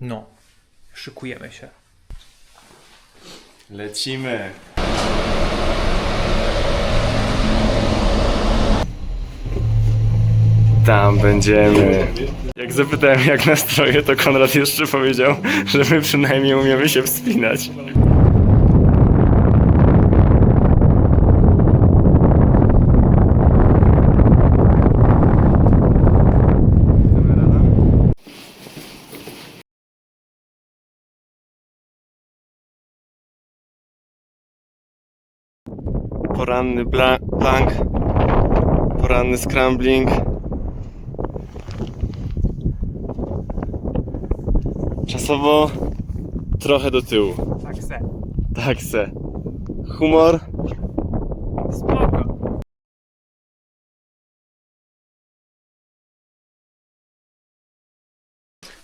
No, szykujemy się. Lecimy. Tam będziemy. Jak zapytałem jak nastroje, to Konrad jeszcze powiedział, że my przynajmniej umiemy się wspinać. Poranny plank, poranny scrambling. Czasowo trochę do tyłu. Tak se. Tak se. Humor. Spoko.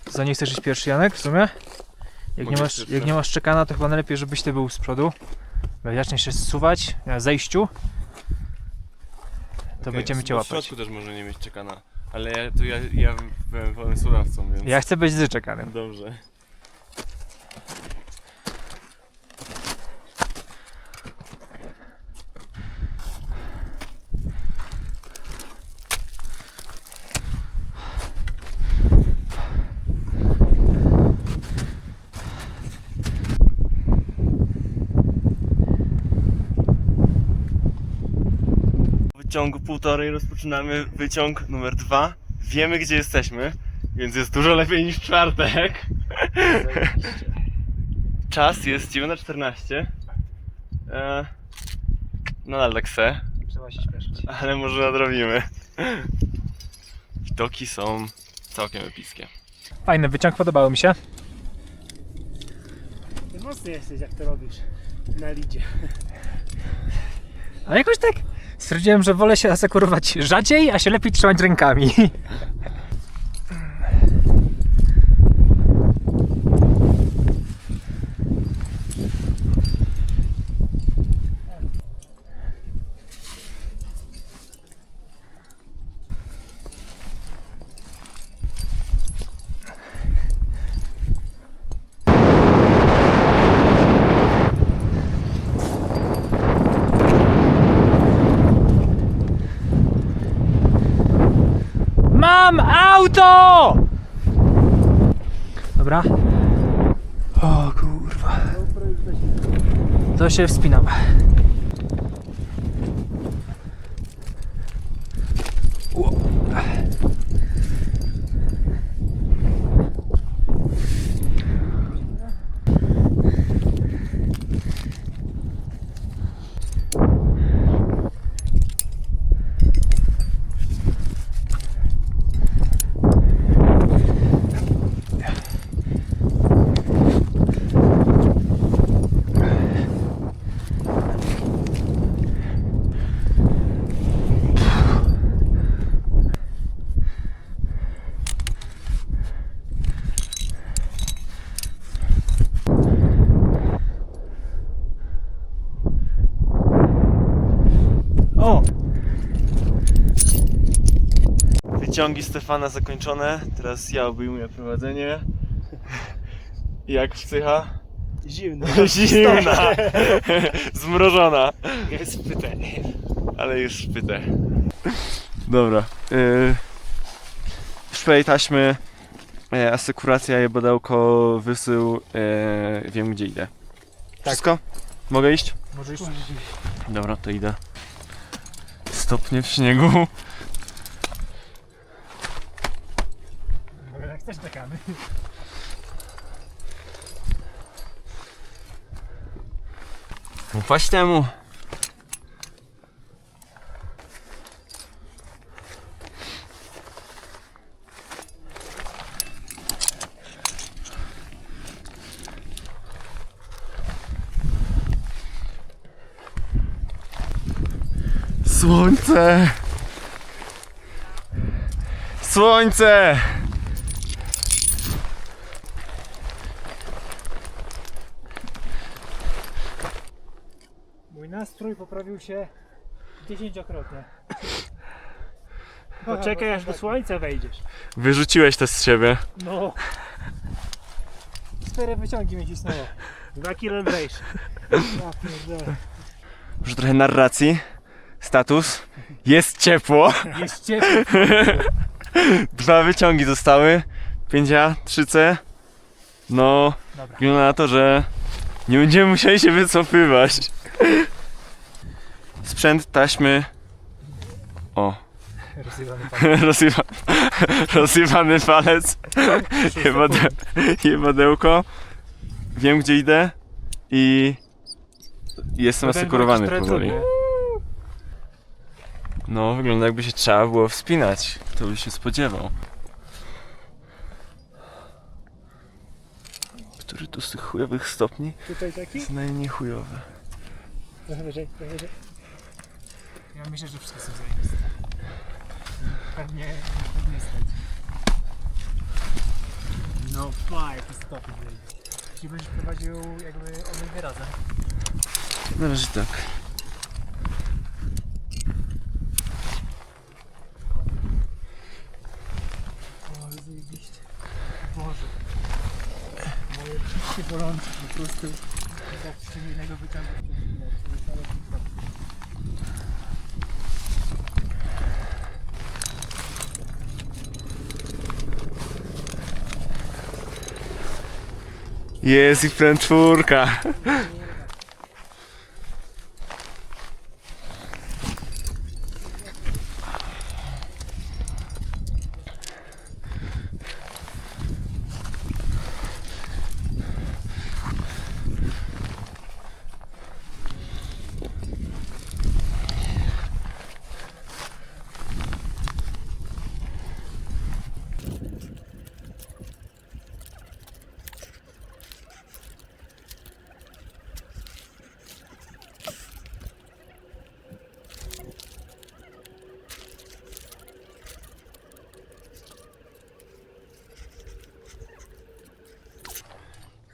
Co, nie chcesz iść pierwszy, Janek, w sumie? Jak nie, masz, jak nie masz czekana, to chyba najlepiej, żebyś ty był z przodu. Bo jak zaczniesz się zsuwać na zejściu, to będziemy cię W łapać. środku też może nie mieć czekana. Ale ja, to ja, ja byłem pomysłodawcą, więc... Ja chcę być z czekanem. Dobrze. W wyciągu półtorej rozpoczynamy wyciąg numer dwa. Wiemy gdzie jesteśmy, więc jest dużo lepiej niż czwartek. Czas jest 9.14. E, nadal tak se, Trzeba się śpieszyć. ale może nadrobimy. Widoki są całkiem epickie. Fajny wyciąg, podobało mi się. Ty mocny jesteś, jak to robisz na lidzie. Ale jakoś tak stwierdziłem, że wolę się asekurować rzadziej, a się lepiej trzymać rękami. auto! Dobra. O kurwa. To się wspinam. O! Wyciągi Stefana zakończone. Teraz ja obejmuję prowadzenie. Jak psycha? Zimno. Zimna! Zmrożona. Jest pytanie. Ale już szpytę. Dobra. Yy, szpej taśmy, e, asekuracja, jebodełko, wysył, e, wiem gdzie idę. Wszystko? Mogę iść? Może iść? Dobra, to idę. Stopnie w śniegu. Jak chcesz czekamy. Upaść temu. Słońce! Słońce! Mój nastrój poprawił się dziesięciokrotnie. Poczekaj aż do słońca wejdziesz. Wyrzuciłeś to z siebie. No. cztery wyciągi mnie cisnęło. Dwa kilo brejsz. Ja pierdolę. Może trochę narracji. Status. Jest ciepło. Jest ciepło. Dwa wyciągi zostały. 5A, 3C. No, Dobra. wygląda na to, że nie będziemy musieli się wycofywać. Sprzęt, taśmy. O, Rozjebany rozsywa, rozsywany palec. Jebade, jebadełko. Wiem gdzie idę i jestem asekurowany powoli. No, wygląda jakby się trzeba było wspinać. Kto by się spodziewał. Który tu z tych chujowych stopni Tutaj taki? jest najmniej chujowy? Trochę wyżej, trochę wyżej. Ja myślę, że wszystko są zajebiste. Pewnie, pewnie stać. No faj, to stopy wyjdzie. Jeśli będziesz prowadził jakby obydwie razem. Na razie tak. O, ale zajebiście. Boże. Moje wszystkie bolączki po prostu. Tak przyjemnego wyciągu Jest i pręd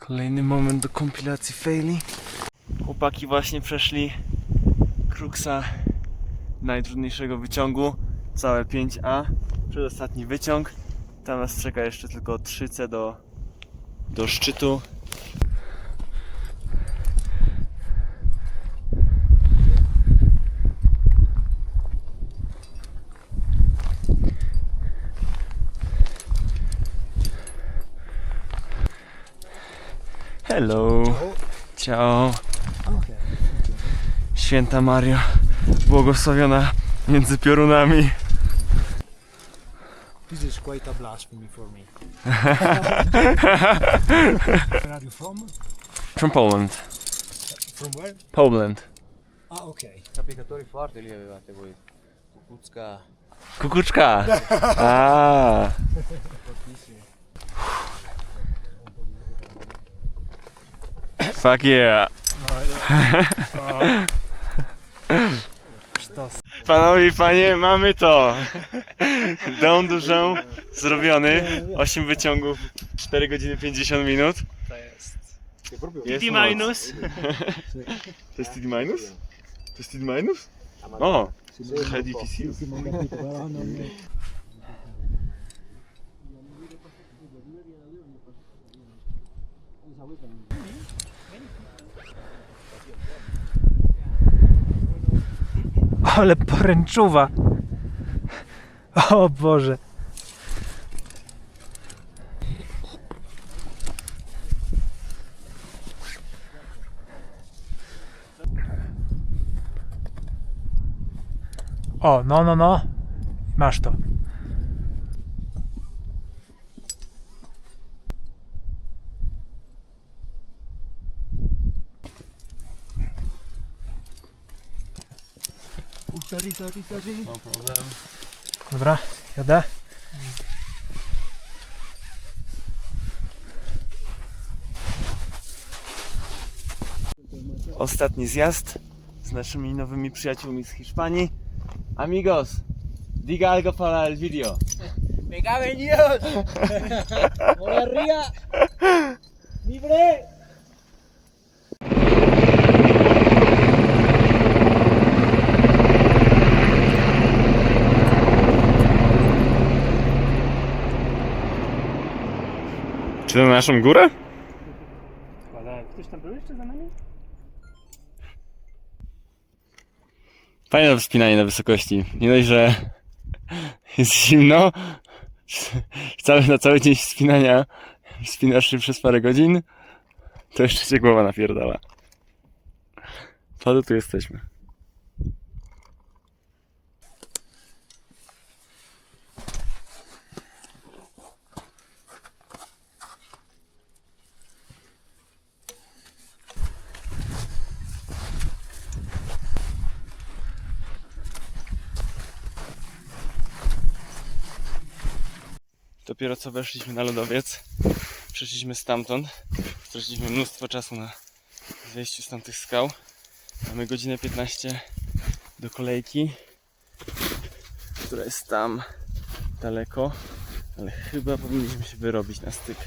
Kolejny moment do kompilacji faili. Chłopaki właśnie przeszli kruksa najtrudniejszego wyciągu, całe 5A, przedostatni wyciąg. Nas czeka jeszcze tylko 3C do, do szczytu. Hello. Ciao. Święta Maria, błogosławiona między piorunami. This is quite a blasphemy for me. Where are you from? From Poland. From where? Poland. Ah, okay. Applicatori foarte lievivate voi. Cucuțca. Kukuczka. A. Fuck yeah. Panowie i panie, mamy to. Dom dużą zrobiony. 8 wyciągów, 4 godziny 50 minut. To jest. Jest D moc. minus. To jest TD minus? To jest TD minus? O! High difficile. Ale poręczuwa. O Boże. O, no, no, no. Masz to. Dobra, jadę. Ostatni zjazd z naszymi nowymi przyjaciółmi z Hiszpanii. Amigos, diga algo para el video. ¡Me cabe en Dios! ¡Voy arriba! ¡Libre! Czy na naszą górę? Ktoś tam był jeszcze za nami? Fajne wspinanie na wysokości. Nie dość, że jest zimno, cały, na cały dzień wspinania wspinasz się przez parę godzin, to jeszcze się głowa napierdala. To tu jesteśmy. Dopiero co weszliśmy na lodowiec, przeszliśmy stamtąd, straciliśmy mnóstwo czasu na zejściu z tamtych skał. Mamy godzinę 15 do kolejki, która jest tam daleko, ale chyba powinniśmy się wyrobić na styk.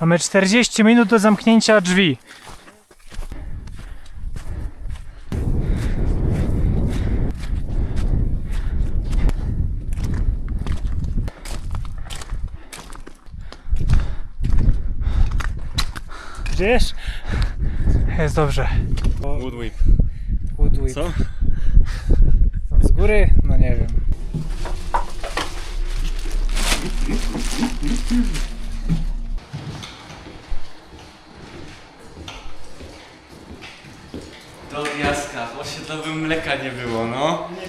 Mamy 40 minut do zamknięcia drzwi. Żyjesz? Jest dobrze. Woodwhip. Woodwhip. Co? Z góry? No nie wiem. Do jaska, osiedlowy mleka nie było, no.